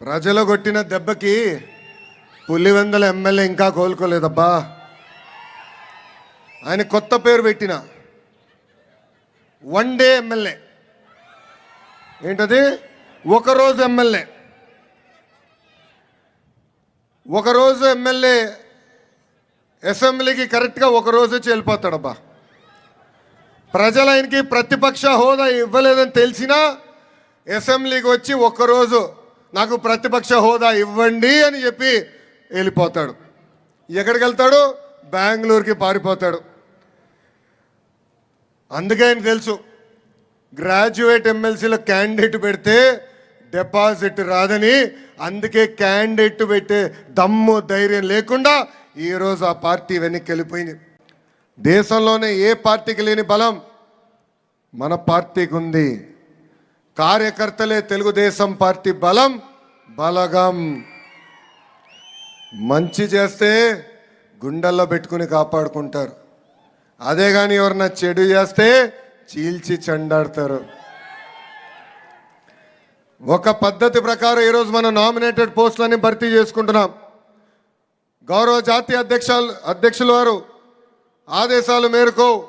ప్రజలు కొట్టిన దెబ్బకి పులివెందల ఎమ్మెల్యే ఇంకా కోలుకోలేదబ్బా. ఆయన కొత్త పేరు పెట్టిన వన్ డే ఎమ్మెల్యే. ఏంటది? ఒకరోజు ఎమ్మెల్యే. ఒకరోజు ఎమ్మెల్యే అసెంబ్లీకి కరెక్ట్గా ఒక రోజు వచ్చి వెళ్ళిపోతాడబ్బా. ప్రజలు ఆయనకి ప్రతిపక్ష హోదా ఇవ్వలేదని తెలిసినా అసెంబ్లీకి వచ్చి ఒక్కరోజు నాకు ప్రతిపక్ష హోదా ఇవ్వండి అని చెప్పి వెళ్ళిపోతాడు. ఎక్కడికి వెళ్తాడు? బెంగళూరుకి పారిపోతాడు. అందుకే ఆయన తెలుసు గ్రాడ్యుయేట్ ఎమ్మెల్సీలో క్యాండిడేట్ పెడితే డిపాజిట్ రాదని అందుకే క్యాండిడేట్ పెట్టే దమ్ము ధైర్యం లేకుండా ఈరోజు ఆ పార్టీ వెనక్కి వెళ్ళిపోయింది. దేశంలోనే ఏ పార్టీకి లేని బలం మన పార్టీకి ఉంది. కార్యకర్తలే తెలుగుదేశం పార్టీ బలం బలగం. మంచి చేస్తే గుండెల్లో పెట్టుకుని కాపాడుకుంటారు. అదే కానీ ఎవరన్నా చెడు చేస్తే చీల్చి చెండాడతారు. ఒక పద్ధతి ప్రకారం ఈరోజు మనం నామినేటెడ్ పోస్టులని భర్తీ చేసుకుంటున్నాం. గౌరవ జాతీయ అధ్యక్షాలు అధ్యక్షుల వారు ఆదేశాల మేరకు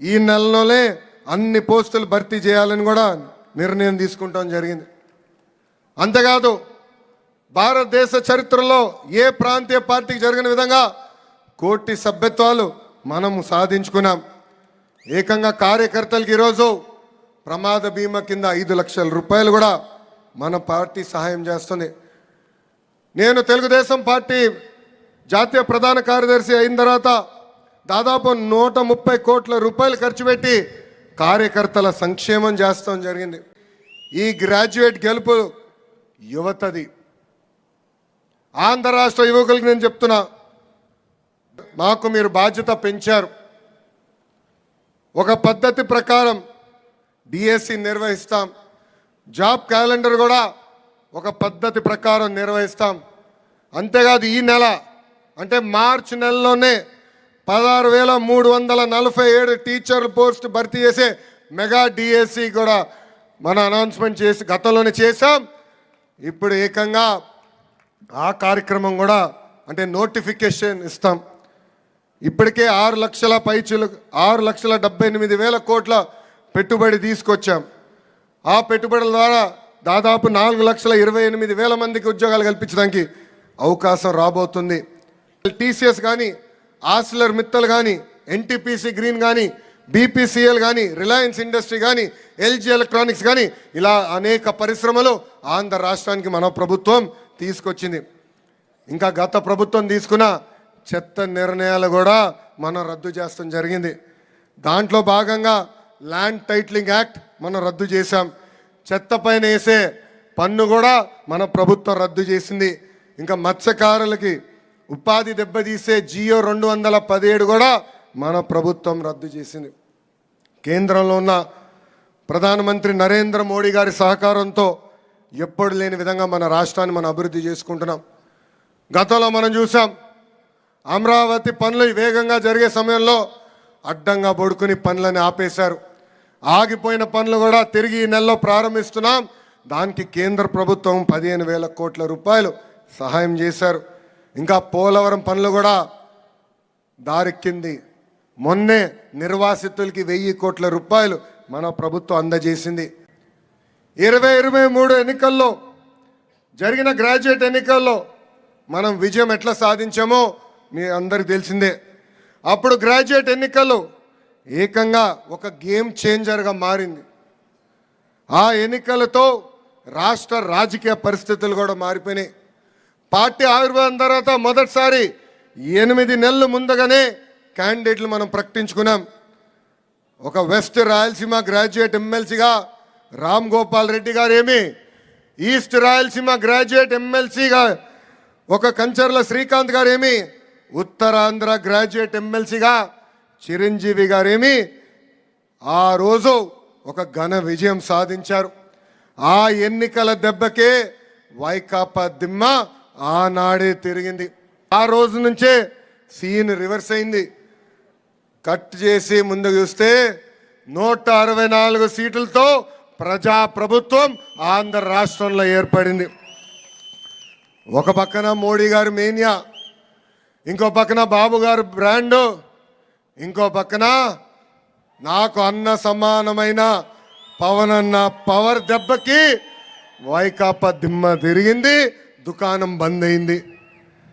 ఈ నెలలోనే అన్ని పోస్టులు భర్తీ చేయాలని కూడా నిర్ణయం తీసుకుంటాం జరిగింది. అంతేకాదు భారతదేశ చరిత్రలో ఏ ప్రాంతీయ పార్టీకి జరిగిన విధంగా కోటి సభ్యత్వాలు మనము సాధించుకున్నాం. ఏకంగా కార్యకర్తలకి ఈరోజు ప్రమాద బీమా కింద ఐదు లక్షల రూపాయలు కూడా మన పార్టీ సహాయం చేస్తుంది. నేను తెలుగుదేశం పార్టీ జాతీయ ప్రధాన కార్యదర్శి అయిన తర్వాత దాదాపు నూట ముప్పై కోట్ల రూపాయలు ఖర్చు పెట్టి కార్యకర్తల సంక్షేమం చేస్తాం జరిగింది. ఈ గ్రాడ్యుయేట్ గెలుపు యువతది. ఆంధ్ర రాష్ట్ర యువకులకి నేను చెప్తున్నా మాకు మీరు బాధ్యత పెంచారు. ఒక పద్ధతి ప్రకారం డిఎస్సి నిర్వహిస్తాం. జాబ్ క్యాలెండర్ కూడా ఒక పద్ధతి ప్రకారం నిర్వహిస్తాం. అంతేకాదు ఈ నెల అంటే మార్చ్ నెలలోనే పదహారు వేల మూడు వందల నలభై ఏడు టీచర్లు పోస్ట్ భర్తీ చేసే మెగా డిఎస్సి కూడా మన అనౌన్స్మెంట్ చేసి గతంలోనే చేశాం. ఇప్పుడు ఏకంగా ఆ కార్యక్రమం కూడా అంటే నోటిఫికేషన్ ఇస్తాం. ఇప్పటికే ఆరు లక్షల పైచులు ఆరు లక్షల డెబ్బై ఎనిమిది వేల కోట్ల పెట్టుబడి తీసుకొచ్చాం. ఆ పెట్టుబడుల ద్వారా దాదాపు నాలుగు లక్షల ఇరవై ఎనిమిది వేల మందికి ఉద్యోగాలు కల్పించడానికి అవకాశం రాబోతుంది. టీసీఎస్ కానీ ఆస్లర్ మిత్తల్ కానీ ఎన్టీపీసీ గ్రీన్ కానీ బీపీసీఎల్ కానీ రిలయన్స్ ఇండస్ట్రీ కానీ ఎల్జీ ఎలక్ట్రానిక్స్ కానీ ఇలా అనేక పరిశ్రమలు ఆంధ్ర రాష్ట్రానికి మన ప్రభుత్వం తీసుకొచ్చింది. ఇంకా గత ప్రభుత్వం తీసుకున్న చెత్త నిర్ణయాలు కూడా మనం రద్దు చేస్తాం జరిగింది. దాంట్లో భాగంగా ల్యాండ్ టైట్లింగ్ యాక్ట్ మనం రద్దు చేశాం. చెత్త పైన వేసే పన్ను కూడా మన ప్రభుత్వం రద్దు చేసింది. ఇంకా మత్స్యకారులకి ఉపాధి దెబ్బతీసే జియో రెండు వందల పదిహేడు కూడా మన ప్రభుత్వం రద్దు చేసింది. కేంద్రంలో ఉన్న ప్రధానమంత్రి నరేంద్ర మోడీ గారి సహకారంతో ఎప్పుడు లేని విధంగా మన రాష్ట్రాన్ని మనం అభివృద్ధి చేసుకుంటున్నాం. గతంలో మనం చూసాం అమరావతి పనులు వేగంగా జరిగే సమయంలో అడ్డంగా పడుకుని పనులని ఆపేశారు. ఆగిపోయిన పనులు కూడా తిరిగి ఈ నెలలో ప్రారంభిస్తున్నాం. దానికి కేంద్ర ప్రభుత్వం పదిహేను వేల కోట్ల రూపాయలు సహాయం చేశారు. ఇంకా పోలవరం పనులు కూడా దారెక్కింది. మొన్నే నిర్వాసితులకి వెయ్యి కోట్ల రూపాయలు మన ప్రభుత్వం అందజేసింది. ఇరవై ఇరవై మూడు ఎన్నికల్లో జరిగిన గ్రాడ్యుయేట్ ఎన్నికల్లో మనం విజయం ఎట్లా సాధించామో మీ అందరికి తెలిసిందే. అప్పుడు గ్రాడ్యుయేట్ ఎన్నికలు ఏకంగా ఒక గేమ్ చేంజర్గా మారింది. ఆ ఎన్నికలతో రాష్ట్ర రాజకీయ పరిస్థితులు కూడా మారిపోయినాయి. పార్టీ ఆవిర్భావం తర్వాత మొదటిసారి ఎనిమిది నెలలు ముందుగానే క్యాండిడేట్లు మనం ప్రకటించుకున్నాం. ఒక వెస్ట్ రాయలసీమ గ్రాడ్యుయేట్ ఎమ్మెల్సీగా రామ్ గోపాల్ రెడ్డి గారేమి ఈస్ట్ రాయలసీమ గ్రాడ్యుయేట్ ఎమ్మెల్సీగా ఒక కంచర్ల శ్రీకాంత్ గారేమి ఉత్తరాంధ్ర గ్రాడ్యుయేట్ ఎమ్మెల్సీగా చిరంజీవి గారేమి ఆ రోజు ఒక ఘన విజయం సాధించారు. ఆ ఎన్నికల దెబ్బకే వైకాపా దిమ్మ ఆనాడే తిరిగింది. ఆ రోజు నుంచే సీన్ రివర్స్ అయింది. కట్ చేసి ముందుకు చూస్తే నూట అరవై నాలుగు సీట్లతో ప్రజా ప్రభుత్వం ఆంధ్ర రాష్ట్రంలో ఏర్పడింది. ఒక పక్కన మోడీ గారు మేనియా ఇంకో పక్కన బాబు గారు బ్రాండు ఇంకో పక్కన నాకు అన్న సమానమైన పవన్ అన్న పవర్ దెబ్బకి వైకాపా దిమ్మ తిరిగింది. దుకాణం బంద్ అయింది